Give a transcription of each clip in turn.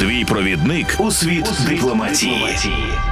Твій провідник у світ дипломатії.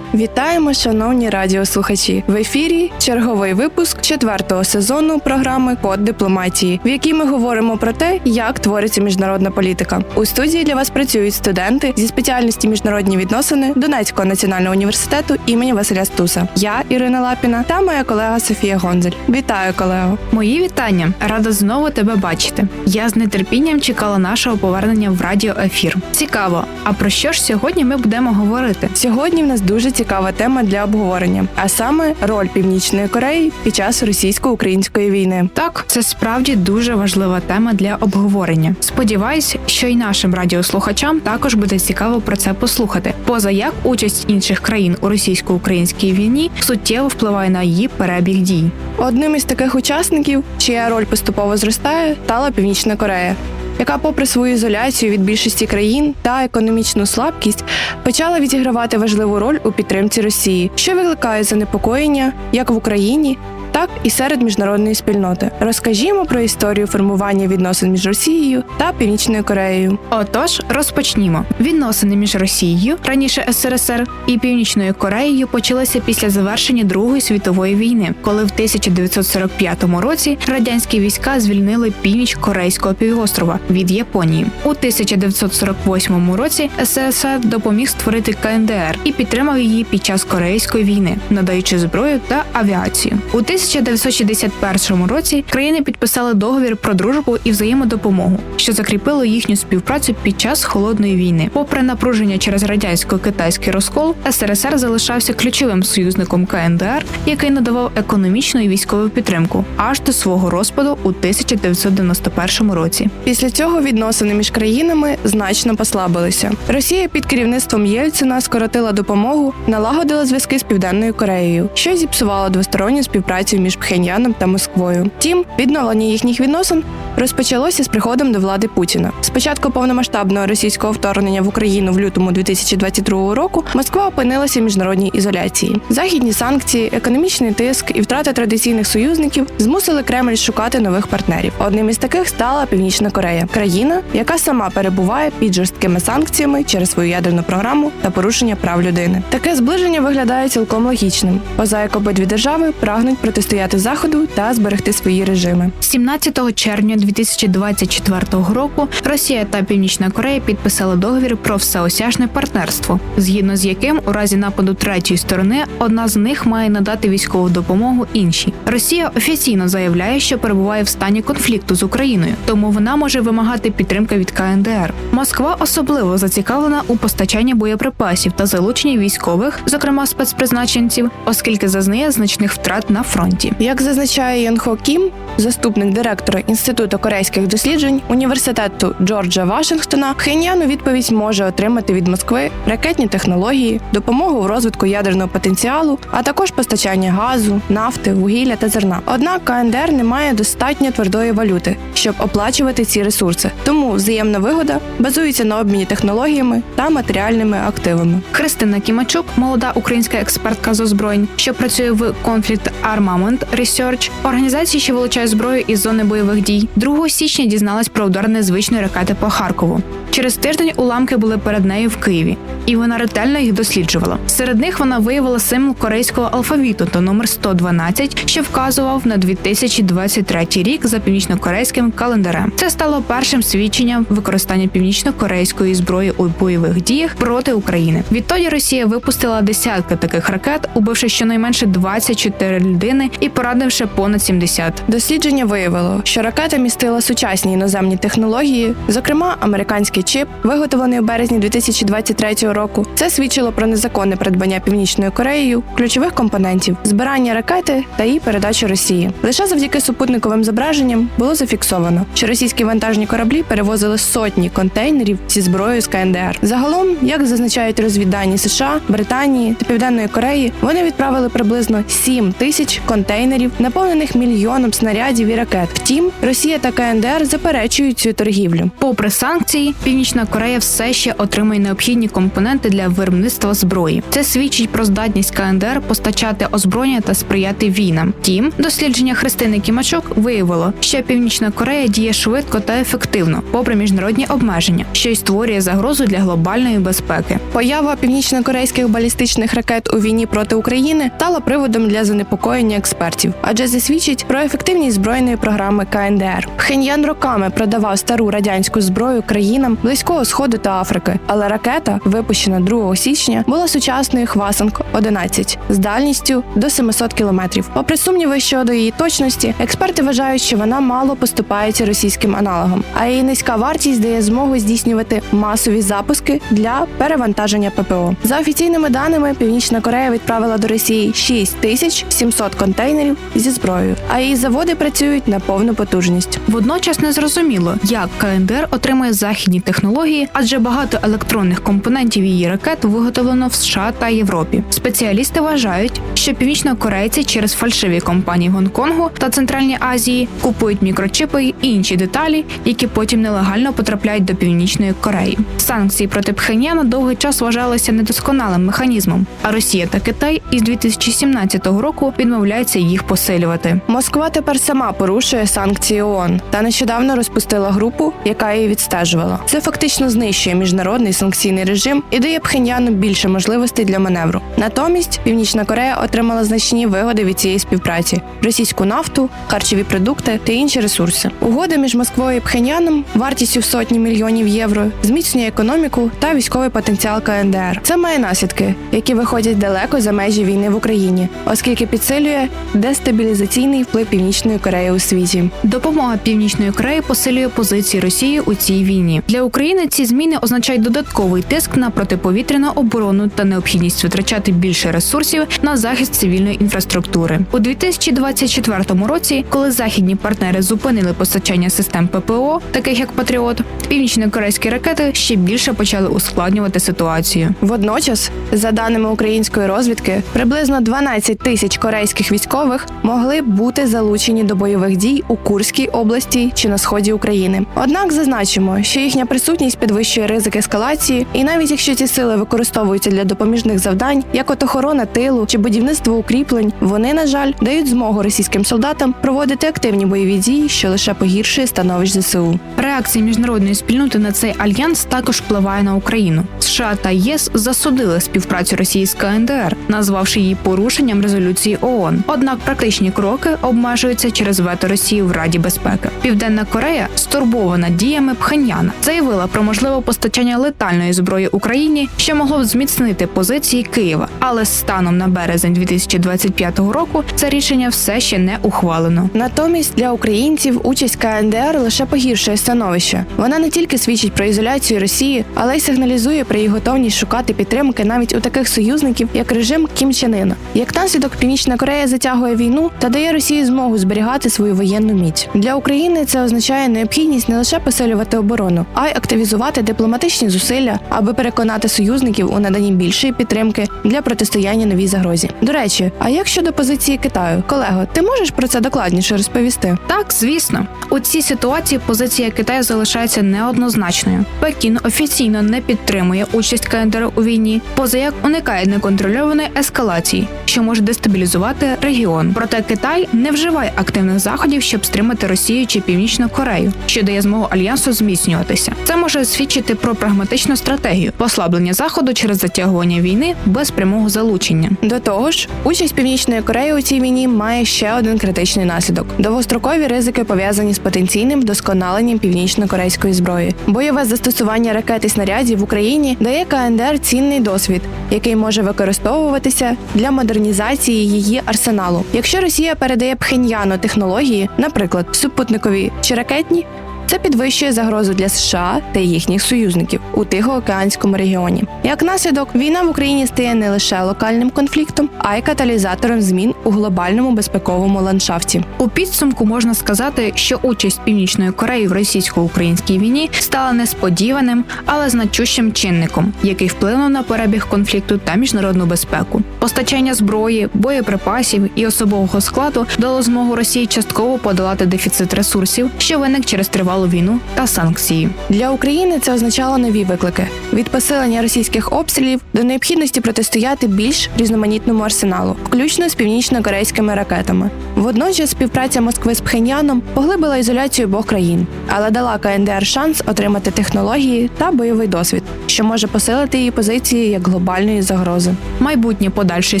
Вітаємо, шановні радіослухачі! В ефірі черговий випуск четвертого сезону програми Код дипломатії, в якій ми говоримо про те, як твориться міжнародна політика. У студії для вас працюють студенти зі спеціальності міжнародні відносини Донецького національного університету імені Василя Стуса. Я Ірина Лапіна та моя колега Софія Гонзель. Вітаю, колего! Мої вітання. Рада знову тебе бачити. Я з нетерпінням чекала нашого повернення в радіоефір. Цікаво. А про що ж сьогодні ми будемо говорити? Сьогодні в нас дуже цікава тема для обговорення, а саме роль Північної Кореї під час російсько-української війни. Так, це справді дуже важлива тема для обговорення. Сподіваюсь, що й нашим радіослухачам також буде цікаво про це послухати. Поза як участь інших країн у російсько-українській війні суттєво впливає на її перебіг дій. Одним із таких учасників, чия роль поступово зростає, стала Північна Корея, яка, попри свою ізоляцію від більшості країн та економічну слабкість, почала відігравати важливу роль у підтримці Росії, що викликає занепокоєння як в Україні. Так і серед міжнародної спільноти розкажімо про історію формування відносин між Росією та Північною Кореєю. Отож, розпочнімо. Відносини між Росією, раніше СРСР, і Північною Кореєю почалися після завершення Другої світової війни, коли в 1945 році радянські війська звільнили північ Корейського півострова від Японії. У 1948 році СССР допоміг створити КНДР і підтримав її під час Корейської війни, надаючи зброю та авіацію. У 1961 році країни підписали договір про дружбу і взаємодопомогу, що закріпило їхню співпрацю під час холодної війни. Попри напруження через радянсько-китайський розкол, СРСР залишався ключовим союзником КНДР, який надавав економічну і військову підтримку аж до свого розпаду у 1991 році. Після цього відносини між країнами значно послабилися. Росія під керівництвом Єльцина скоротила допомогу, налагодила зв'язки з Південною Кореєю, що зіпсувало двосторонню співпрацю між Пхеньяном та Москвою. Втім, відновлення їхніх відносин розпочалося з приходом до влади Путіна. Спочатку повномасштабного російського вторгнення в Україну в лютому 2022 року Москва опинилася в міжнародній ізоляції. Західні санкції, економічний тиск і втрата традиційних союзників змусили Кремль шукати нових партнерів. Одним із таких стала Північна Корея, країна, яка сама перебуває під жорсткими санкціями через свою ядерну програму та порушення прав людини. Таке зближення виглядає цілком логічним, поза як обидві держави прагнуть протистояти заходу та зберегти свої режими. 17 червня 2024 року Росія та Північна Корея підписали договір про всеосяжне партнерство, згідно з яким у разі нападу третьої сторони одна з них має надати військову допомогу іншій. Росія офіційно заявляє, що перебуває в стані конфлікту з Україною, тому вона може вимагати підтримки від КНДР. Москва особливо зацікавлена у постачанні боєприпасів та залученні військових, зокрема спецпризначенців, оскільки зазнає значних втрат на фронті. Як зазначає Хо Кім, заступник директора Інституту корейських досліджень університету Джорджа Вашингтона, Пхеньян у відповідь може отримати від Москви ракетні технології, допомогу в розвитку ядерного потенціалу, а також постачання газу, нафти, вугілля та зерна. Однак КНДР не має достатньо твердої валюти, щоб оплачувати ці ресурси. Тому взаємна вигода базується на обміні технологіями та матеріальними активами. Христина Кімачук, молода українська експертка з озброєнь, що працює в Conflict Armament Research, організації, що вилучає зброю із зони бойових дій, 2 січня дізналась про удар незвичної ракети по Харкову. Через тиждень уламки були перед нею в Києві, і вона ретельно їх досліджувала. Серед них вона виявила символ корейського алфавіту та номер 112, що вказував на 2023 рік за північно-корейським календарем. Це стало першим свідченням використання північно-корейської зброї у бойових діях проти України. Відтоді Росія випустила десятки таких ракет, убивши щонайменше 24 людини і поранивши понад 70. Дослідження виявило, що ракета містила сучасні іноземні технології, зокрема американський чип, виготовлений у березні 2023 року. Це свідчило про незаконне придбання Північною Кореєю ключових компонентів, збирання ракети та її передачу Росії. Лише завдяки супутниковим зображенням було зафіксовано, що російські вантажні кораблі перевозили сотні контейнерів зі зброєю з КНДР. Загалом, як зазначають розвіддані США, Британії та Південної Кореї, вони відправили приблизно 7 тисяч контейнерів, наповнених мільйоном снарядів і ракет. Втім, Росія та КНДР заперечують цю торгівлю. Попри санкції, Північна Корея все ще отримує необхідні компоненти для виробництва зброї. Це свідчить про здатність КНДР постачати озброєння та сприяти війнам. Втім, дослідження Христини Кімачок виявило, що Північна Корея діє швидко та ефективно, попри міжнародні обмеження, що й створює загрозу для глобальної безпеки. Поява північно-корейських балістичних ракет у війні проти України стала приводом для занепокоєння експертів, адже це свідчить про ефективність збройної програми КНДР. Пхеньян роками продавав стару радянську зброю країнам близького сходу та Африки, але ракета, випущена 2 січня, була сучасною Хвасанг 11 з дальністю до 700 кілометрів. Попри сумніви щодо її точності, експерти вважають, що вона мало поступається російським аналогам, а її низька вартість дає змогу здійснювати масові запуски для перевантаження ППО. За офіційними даними, Північна Корея відправила до Росії 6700 контейнерів зі зброєю, а її заводи працюють на повну потужність. Водночас не зрозуміло, як КНДР отримує західні технології, адже багато електронних компонентів її ракет виготовлено в США та Європі. Спеціалісти вважають, що північнокорейці через фальшиві компанії Гонконгу та Центральній Азії купують мікрочипи й інші деталі, які потім нелегально потрапляють до північної Кореї. Санкції проти Пхеньяна довгий час вважалися недосконалим механізмом, а Росія та Китай із 2017 року відмовляються їх посилювати. Москва тепер сама порушує санкції ООН та нещодавно розпустила групу, яка її відстежувала. Це фактично знищує міжнародний санкційний режим і дає Пхеньяну більше можливостей для маневру. Натомість Північна Корея отримала значні вигоди від цієї співпраці: російську нафту, харчові продукти та інші ресурси. Угода між Москвою і Пхеньяном вартістю в сотні мільйонів євро зміцнює економіку та військовий потенціал КНДР. Це має наслідки, які виходять далеко за межі війни в Україні, оскільки підсилює дестабілізаційний вплив Північної Кореї у світі. Допомога Північної Кореї посилює позиції Росії у цій війні. Для України ці зміни означають додатковий тиск на протиповітряну оборону та необхідність витрачати більше ресурсів на захист цивільної інфраструктури. У 2024 році, коли західні партнери зупинили постачання систем ППО, таких як Патріот, північно-корейські ракети ще більше почали ускладнювати ситуацію. Водночас, за даними української розвідки, приблизно 12 тисяч корейських військових могли бути залучені до бойових дій у Курській області чи на сході України. Однак зазначимо, що їхня присутність підвищує ризик ескалації, і навіть якщо ці сили використовуються для допоміжних завдань, як от охорона тилу чи будівництво укріплень, вони, на жаль, дають змогу російським солдатам проводити активні бойові дії, що лише погіршує становищ ЗСУ. Реакція міжнародної спільноти на цей альянс також впливає на Україну. США та ЄС засудили співпрацю Росії з КНДР, назвавши її порушенням резолюції ООН. Однак практичні кроки обмежуються через вето Росії в Раді безпеки. Південна Корея, стурбована діями Пхеньяна, заявила про можливе постачання летальної зброї Україні, що могло б зміцнити позиції Києва. Але станом на березень 2025 року це рішення все ще не ухвалено. Натомість для українців участь КНДР лише погіршує становище. Вона не тільки свідчить про ізоляцію Росії, але й сигналізує про її готовність шукати підтримки навіть у таких союзників, як режим Кім Чен Ына. Як наслідок, Північна Корея затягує війну та дає Росії змогу зберігати свою воєнну міць. Для України це означає необхідність не лише посилювати оборону, а й активізувати дипломатичні зусилля, аби переконати союзників у наданні більшої підтримки для протистояння новій загрозі. До речі, а як щодо позиції Китаю, колего, ти можеш про це докладніше розповісти? Так, звісно, у цій ситуації позиція Китаю залишається неоднозначною. Пекін офіційно не підтримує участь КНДР у війні, поза як уникає неконтрольованої ескалації, що може дестабілізувати регіон. Проте Китай не вживає активних заходів, щоб стримати Росію чи Північну Корею, що дає змогу альянсу зміцнюватися. Це може свідчити про прагматичну стратегію послаблення заходу через затягування війни без прямого залучення. До того ж, участь Північної Кореї у цій війні має ще один критичний наслідок: довгострокові ризики пов'язані з потенційним вдосконаленням північно-корейської зброї. Бойове застосування ракет і снарядів в Україні дає КНДР цінний досвід, який може використовуватися для модернізації її арсеналу. Якщо Росія передає Пхеньяну технології, наприклад, супутникові чи ракетні. Це підвищує загрозу для США та їхніх союзників у Тихоокеанському регіоні. Як наслідок, війна в Україні стає не лише локальним конфліктом, а й каталізатором змін у глобальному безпековому ландшафті. У підсумку можна сказати, що участь Північної Кореї в російсько-українській війні стала несподіваним, але значущим чинником, який вплинув на перебіг конфлікту та міжнародну безпеку. Постачання зброї, боєприпасів і особового складу дало змогу Росії частково подолати дефіцит ресурсів, що виник через тривалу війну та санкції. Для України це означало нові виклики від посилення російських обстрілів до необхідності протистояти більш різноманітному арсеналу, включно з північно-корейськими ракетами. Водночас співпраця Москви з Пхеньяном поглибила ізоляцію обох країн, але дала КНДР шанс отримати технології та бойовий досвід, що може посилити її позиції як глобальної загрози. Майбутнє подальшої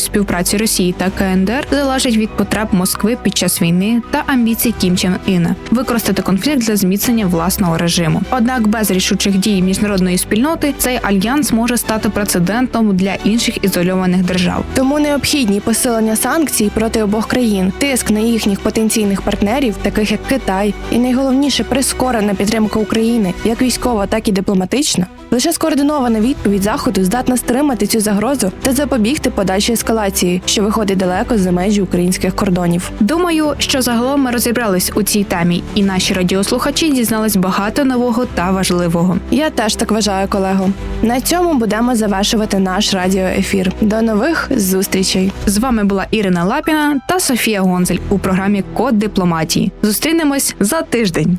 співпраці Росії та КНДР залежить від потреб Москви під час війни та амбіцій Кім Чен Іна використати конфлікт для зміцнення власного режиму. Однак без рішучих дій міжнародної спільноти цей альянс може стати прецедентом для інших ізольованих держав. Тому необхідні посилення санкцій проти обох країн, тиск на їхніх потенційних партнерів, таких як Китай, і найголовніше прискорена підтримка України, як військова, так і дипломатична. Лише скоординована відповідь заходу здатна стримати цю загрозу та запобігти подальшій ескалації, що виходить далеко за межі українських кордонів. Думаю, що загалом ми розібрались у цій темі, і наші радіослухачі дізнались багато нового та важливого. Я теж так вважаю, колего. На цьому будемо завершувати наш радіоефір. До нових зустрічей. З вами була Ірина Лапіна та Софія Гонзель у програмі Код дипломатії. Зустрінемось за тиждень.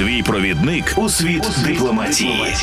Твій провідник у світ дипломатії.